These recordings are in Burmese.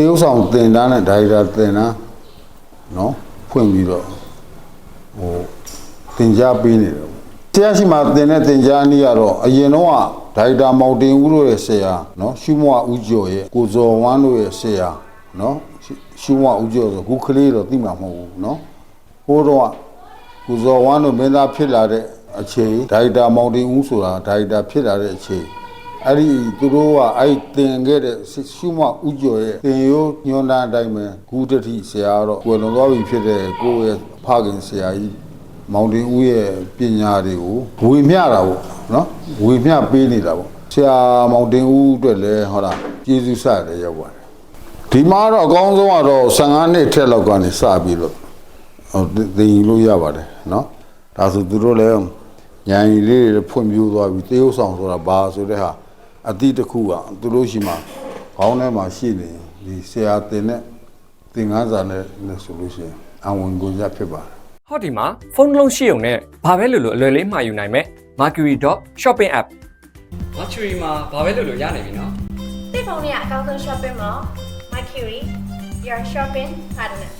သေဥဆောင်တင်တန်းနဲ့ဒါရိုက်တာတင်တန်းနော်ဖွင့်ပြီးတော့ဟိုတင် जा ပေးနေတယ်ဆရာရှိမှတင်တဲ့တင် जा အနည်းကတော့အရင်တော့ကဒါရိုက်တာမောင်တင်ဦးတို့ရဲ့ဆရာနော်ရှုမွားဦးကျော်ရဲ့ကိုဇော်ဝမ်းတို့ရဲ့ဆရာနော်ရှုရှုမွားဦးကျော်ဆိုခုကလေးတော့သိမှာမဟုတ်ဘူးနော်ဟိုတော့ကကိုဇော်ဝမ်းတို့မင်းသားဖြစ်လာတဲ့အချိန်ဒါရိုက်တာမောင်တင်ဦးဆိုတာဒါရိုက်တာဖြစ်လာတဲ့အချိန် အဲ့ဒီသူတို့ကအဲ့တင်ခဲ့တဲ့ရှုမဥကျော်ရဲ့တင်ရိုးညွန်တာအတိုင်းပဲဂူတတိဆရာတော့ကွယ်လွန်သွားပြီဖြစ်တဲ့ကိုယ့်ရဲ့ဖခင်ဆရာကြီးမောင်တင်ဦးရဲ့ပညာတွေကိုဝေမျှတာပေါ့နော်ဝေမျှပေးနေတာပေါ့ဆရာမောင်တင်ဦးအတွက်လည်းဟုတ်လားကျေးဇူးဆရတယ်ရောက်ပါတယ်ဒီမှာတော့အကောင်းဆုံးကတော့15နှစ်ထက်လောက်ကနေစပြီးတော့ဟိုသင်ယူလို့ရပါတယ်နော်ဒါဆိုသူတို့လည်းညာရီလေးတွေဖွံ့ဖြိုးသွားပြီးတရုတ်ဆောင်ဆိုတာဘာဆိုတဲ့ဟာ အတိတစ်ခုကသူတို့ရှိမှခေါင်းထဲမှာရှိနေဒီဆရာတင်တဲ့သင်္ကန်းစာနဲ့နဲ့ဆိုလို့ရှိရင်အဝင်ကိုရဖြစ်ပါတယ်ဟောဒီမှာဖုန်းတစ်လုံးရှိုံနဲ့ဘာပဲလို့လို့အလွယ်လေးမှာယူနိုင်မယ် mercury.shopping app mercury မှာဘာပဲလို့လို့ရနေပြီနော်တိတ်ဖုန်းလေးကအကောင်းဆုံး shopping mall Mercury your shopping partner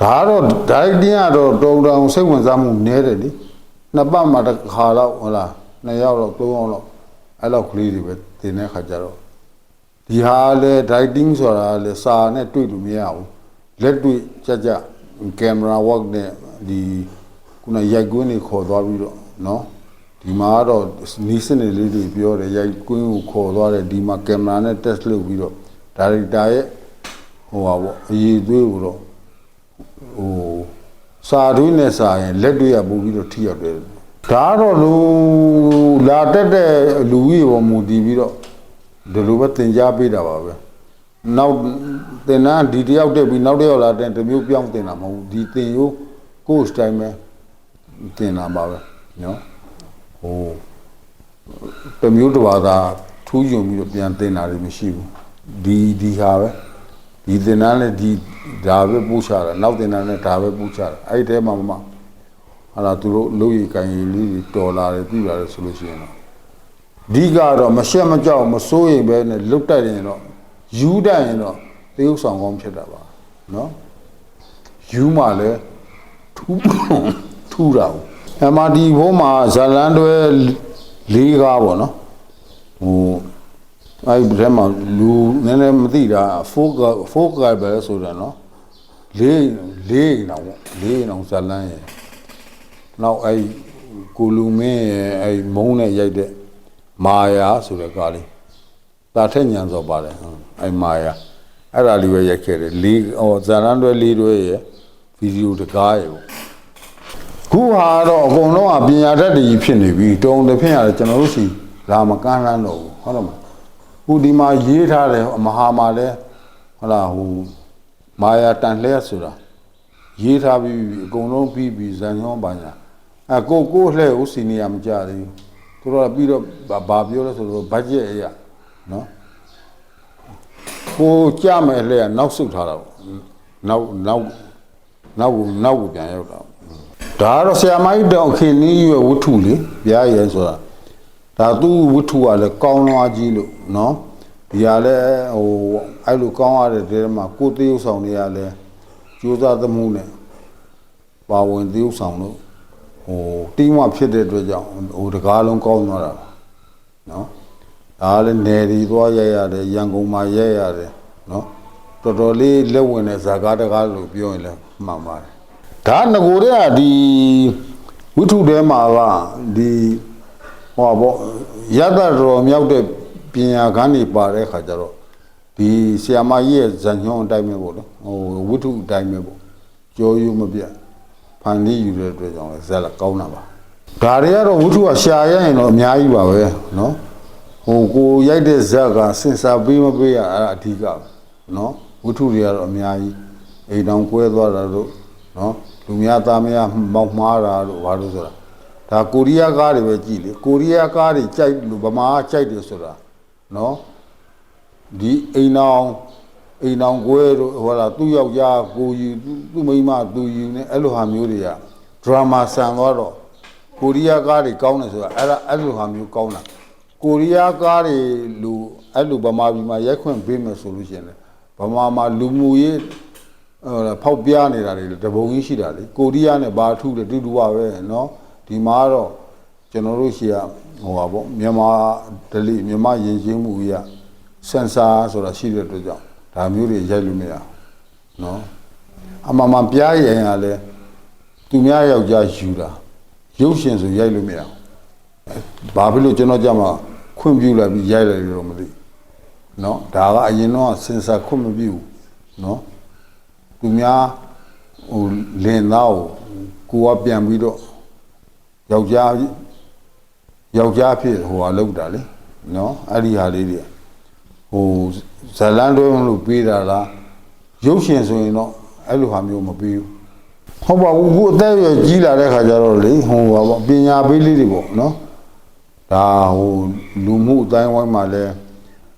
ဒါကတော့ directing ကတော့တုံတောင်စိတ်ဝင်စားမှုနည်းတယ်လေ နှစ်ပတ်မှတစ်ခါတော့ဟုတ်လားနှစ်ယောက်တော့သုံးယောက်တော့အဲ့လောက်ကလေးတွေပဲတင်တဲ့ခါကျတော့ဒီဟာလေ directing ဆိုတာလေစာနဲ့တွေ့လို့မရဘူးလက်တွေ့ကြကြကင်မရာ work နဲ့ဒီခုနရိုက်ကွင်းတွေခေါ်သွားပြီးတော့เนาะဒီမှာကတော့နီးစနစ်လေးတွေပြောတယ်ရိုက်ကွင်းကိုခေါ်သွားတယ်ဒီမှာကင်မရာနဲ့ test လုပ်ပြီးတော့ director ရဲ့ဟိုပါပေါ့အရေးသွေးကိုတော့ ဟို စာတွင်းနဲ့စာရင်လက်တွေ့ရပို့ပြီးတော့ထိရောက်တယ်ဒါကတော့လူလာတက်တဲ့လူကြီးပေါ်မူတည်ပြီးတော့ဒီလိုပဲသင်ကြားပေးတာပါပဲနောက်သင်တန်းဒီတယောက်တက်ပြီးနောက်တစ်ယောက်လာတဲ့တစ်မျိုးပြောင်းသင်တာမဟုတ်ဘူးဒီသင်ရိုး course တိုင်းပဲသင်တာပါပဲနော်ဟိုတစ်မျိုးတစ်ပါးသာထူးယုံပြီးတော့ပြန်သင်တာတွေမရှိဘူးဒီဒီဟာပဲ ဒီသင်္นานနဲ့ဒီဒါပဲပူချတာနောက်သင်္นานနဲ့ဒါပဲပူချတာအဲ့ဒီထဲမှာမှဟာလာသူတို့လူကြီးကန်ကြီးလေးတွေတော်လာတယ်ပြည်လာတယ်ဆိုလို့ရှိရင်တော့ဒီကတော့မရှက်မကြောက်မစိုးရိမ်ပဲနဲ့လွတ်တက်ရင်တော့ယူတတ်ရင်တော့သေဥဆောင်ကောင်းဖြစ်တာပါနော်ယူမှလည်းထူးထူးတာဘူးအမဒီဘုံမှာဇလန်တွဲလေးကားပေါ့နော်ဟို အဲ့ဒီထဲမှာလူနည်းနည်းမသိတာဖိုးကဖိုးကပဲဆိုတာနော်လေးလေးနောင်ပေါ့လေးနောင်ဇလန်းရဲ့နောက်အဲ့ဒီကိုလူမင်းရဲ့အဲ့ဒီမုံနဲ့ရိုက်တဲ့မာယာဆိုတဲ့ကားလေးတာထက်ညံစော်ပါတယ်ဟုတ်အဲ့မာယာအဲ့ဒါလေးပဲရိုက်ခဲ့တယ်လေးဟောဇလန်းတွဲလေးတွဲရဲ့ဗီဒီယိုတကားရဲ့ပေါ့ခုဟာတော့အကုန်လုံးကပညာတတ်တည်ဖြစ်နေပြီတုံတစ်ဖြစ်ရတယ်ကျွန်တော်တို့စီလာမကန်းလန်းတော့ဘူးဟုတ်တယ်မလား ဟိုဒီမှာရေးထားတယ်မဟာမှာလဲဟုတ်လားဟိုမာယာတန်လျက်ဆိုတာရေးထားပြီးပြီအကုန်လုံးပြီးပြီဇန်ညောပါညာအကိုကိုလှဲ့ဦးစီနီယာမကြသေးဘူးသူတို့ကပြီးတော့ဘာဘာပြောလဲဆိုတော့ဘတ်ဂျက်အရာနော်ကိုကြမယ်လှဲ့ကနောက်ဆုတ်ထားတာပေါ့နောက်နောက်နောက်ကိုနောက်ကိုပြန်ရောက်တာပေါ့ဒါကတော့ဆရာမကြီးတောင်ခင်နီးရွယ်ဝတ္ထုလေဘုရားရဲ့ဆိုတာ ဒါသူ့ဝတ္ထုကလည်းကောင်းလွားကြီးလို့နော်ဒီဟာလည်းဟိုအဲ့လိုကောင်းရတဲ့တဲမှာကိုယ်တရုပ်ဆောင်တွေကလည်းကြိုးစားသမှုနဲ့ပါဝင်တရုပ်ဆောင်လို့ဟိုတင်းဝဖြစ်တဲ့အတွက်ကြောင့်ဟိုတကားလုံးကောင်းသွားတာပါနော်ဒါလည်းနယ်ဒီသွားရရတယ်ရန်ကုန်မှာရရတယ်နော်တော်တော်လေးလက်ဝင်တဲ့ဇာကားတကားလို့ပြောရင်လည်းမှန်ပါတယ်ဒါငကိုတဲ့ကဒီဝိထုထဲမှာကဒီ ဟောပေါ့ရတ္တတော်မြောက်တဲ့ပညာခန်းတွေပါတဲ့ခါကျတော့ဒီဆီယမကြီးရဲ့ဇန်ညွန်အတိုင်းပဲပေါ့နော်ဟိုဝိထုအတိုင်းပဲပေါ့ကြောယူမပြတ်ဖန်တီးယူတဲ့အတွက်ကြောင့်လဲဇက်လက်ကောင်းတာပါဒါတွေကတော့ဝိထုကရှာရရင်တော့အများကြီးပါပဲနော်ဟိုကိုရိုက်တဲ့ဇက်ကစင်စာပေးမပေးရအဲ့ဒါအဓိကပဲနော်ဝိထုတွေကတော့အများကြီးအိမ်တောင်ကွဲသွားတာတို့နော်လူများသားများမောက်မှားတာတို့ဘာလို့ဆိုတာ ဒါကိုရီးယားကားတွေပဲကြည်လေကိုရီးယားကားတွေကြိုက်လို့ဗမာကကြိုက်တယ်ဆိုတာနော်ဒီအိမ်အောင်အိမ်အောင်ကွဲတို့ဟောလာသူ့ယောက်ျားကိုယူသူ့သူ့မိန်းမသူယူနေအဲ့လိုဟာမျိုးတွေကဒရာမာဆန်သွားတော့ကိုရီးယားကားတွေကောင်းတယ်ဆိုတာအဲ့ဒါအဲ့လိုဟာမျိုးကောင်းတာ ကိုရီးယားကားတွေလူအဲ့လိုဗမာပြည်မှာရိုက်ခွင့်ပေးမယ်ဆိုလို့ရှိရင်လေဗမာမှာလူမှုရေးဟိုဖောက်ပြားနေတာတွေတပုံကြီးရှိတာလေကိုရီးယားနဲ့ဘာထူးတယ်တူတူပါပဲเนาะ ဒီမှာတော့ကျွန်တော်တို့ရှေ့ကဟိုပါပေါ့မြန်မာဒလိမြန်မာယဉ်ကျေးမှုကြီးကစင်ဆာဆိုတာရှိတဲ့အတွက်ကြောင့်ဒါမျိုးတွေရိုက်လို့မရနော်အမှန်မှပြားရရင်ကလည်းသူများယောက်ျားယူတာရုပ်ရှင်ဆိုရိုက်လို့မရဘာဖြစ်လို့ကျွန်တော်ကြမှာခွင့်ပြုလိုက်ပြီးရိုက်လိုက်လို့မသိနော်ဒါကအရင်တော့စင်ဆာခွင့်မပြုနော်သူများဟိုလင်သားကိုကိုကပြန်ပြီးတော့ ယောက်ျားယောက်ျားဖြစ်ဟိုဟာလောက်တာလေနော်အဲ့ဒီဟာလေးတွေဟိုဇလန်းတွဲလို့ပေးတာလားရုပ်ရှင်ဆိုရင်တော့အဲ့လိုဟာမျိုးမပေးဘူးဟုတ်ပါဘူးခုအသက်ရကြီးလာတဲ့ခါကျတော့လေဟိုပါပေါ့ပညာပေးလေးတွေပေါ့နော်ဒါဟိုလူမှုအတိုင်းဝိုင်းမှာလဲ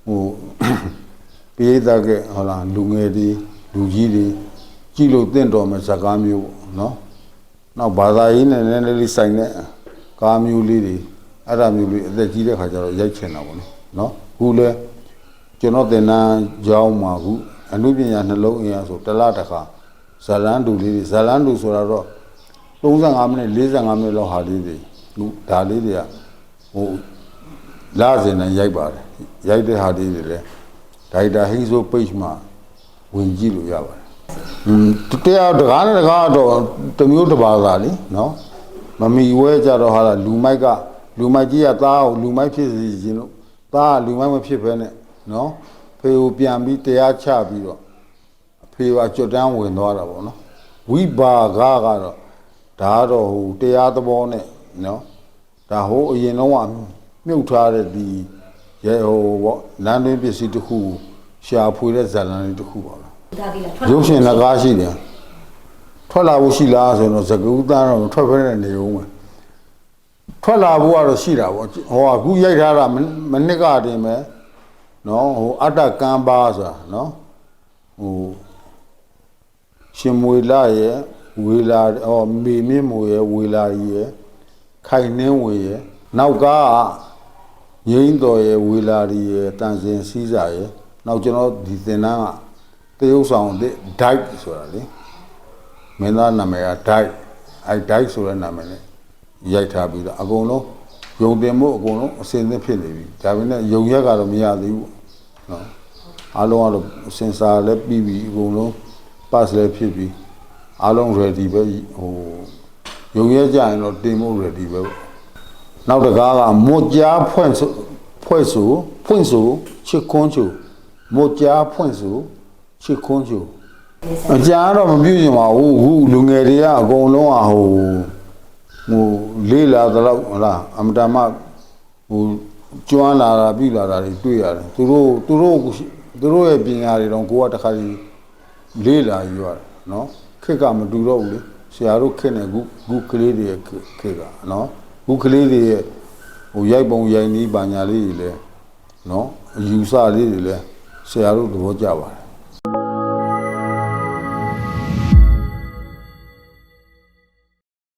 ဟိုပိဋကဟောလာလူငယ်တွေလူကြီးတွေကြည့်လို့တင့်တော်မဲ့ဇာကားမျိုးပေါ့နော် နောက်ဘာသာရေးနဲ့နည်းနည်းလေးဆိုင်တဲ့ကားမျိုးလေးတွေအဲ့ဒါမျိုးလေးအသက်ကြီးတဲ့ခါကျတော့ရိုက်ချင်တာပေါ့နော်နော်ခုလဲကျွန်တော်သင်တန်းကျောင်းမှာခုအနုပညာနှလုံးအင်အားဆိုတစ်လတစ်ခါဇာလန်းတူလေးတွေဇာလန်းတူဆိုတာတော့35မိနစ်45မိနစ်လောက်ဟာလေးတွေခုဒါလေးတွေကဟိုလာစင်နဲ့ရိုက်ပါတယ်ရိုက်တဲ့ဟာလေးတွေလည်းဒါရိုက်တာဟိဆို page မှာဝင်ကြည့်လို့ရပါတယ်อืม တရားတကားနဲ့တကားတော့တစ်မျိုးတစ်ပါးသာလीနော်မမီဝဲကြတော့ဟာလားလူမိုက်ကလူမိုက်ကြီးကသားကိုလူမိုက်ဖြစ်စီခြင်းလို့သားကလူမိုက်မဖြစ်ဘဲနဲ့နော်ဖေကိုပြန်ပြီးတရားချပြီးတော့အဖေကကြွတန်းဝင်သွားတာပေါ့နော်ဝိဘာဂကတော့ဒါကတော့ဟိုတရားသဘောနဲ့နော်ဒါဟိုအရင်တော့ကမြုပ်ထားတဲ့ဒီရဲဟိုပေါ့လမ်းတွင်းပစ္စည်းတစ်ခုကိုရှာဖွေတဲ့ဇာတ်လမ်းလေးတစ်ခုပါလား ဒါပြီလား ရုပ်ရှင်လက်ကားရှိတယ်ထွက်လာဖို့ရှိလားဆိုတော့သကူတန်းတော့ထွက်ဖက်နေနေဦးမယ်ထွက်လာဖို့ကတော့ရှိတာပေါ့ဟိုအခုရိုက်ထားတာမနစ်ကတင်ပဲနော်ဟိုအတ္တကံပါဆိုတာနော်ဟိုရှင်မွေလာရဲ့ဝေလာဟောမေမြင့်မွေရဲ့ဝေလာကြီးရဲ့ ခိုင်နှင်းဝေရဲ့နောက်ကငိမ့်တော်ရဲ့ဝေလာရီရဲ့တန်စင်စည်းစာရဲ့နောက်ကျွန်တော်ဒီသင်္นานက တရုပ်ဆောင်တဲ့ diet ဆိုတာလေမင်းသားနာမည်က diet အဲ diet ဆိုတဲ့နာမည်နဲ့ရိုက်ထားပြီးတော့အကုန်လုံးယုံတင်မှုအကုန်လုံးအစင်သင့်ဖြစ်နေပြီဒါပေမဲ့ယုံရက်ကတော့မရသေးဘူးနော်အားလုံးကတော့စင်စာလည်းပြီးပြီအကုန်လုံး pass လည်းဖြစ်ပြီအားလုံး ready ပဲဟိုယုံရဲကြရင်တော့တင်ဖို့ ready ပဲပေါ့နောက်တကားကမွတ်ကြားဖွင့်ဆိုဖွဲ့ဆိုဖွင့်ဆိုချစ်ခွန်းချူမွတ်ကြားဖွင့်ဆို ချစ်ခွန်းချူအကြာတော့မပြုချင်ပါဘူးခုလူငယ်တွေကအကုန်လုံးကဟိုဟိုလေးလာတော့ဟလားအမတမဟိုကျွမ်းလာတာပြီလာတာတွေတွေ့ရတယ်သူတို့သူတို့သူတို့ရဲ့ပညာတွေတော့ကိုကတခါကြီးလေးလာယူရတယ်နော်ခက်ကမတူတော့ဘူးလေဆရာတို့ခက်နေခုခုကလေးတွေရဲ့ခေတ်ကနော်ခုကလေးတွေရဲ့ဟိုရိုက်ပုံရိုက်နီးပါညာလေးတွေလဲနော်အယူဆလေးတွေလဲဆရာတို့သဘောကျပါတယ်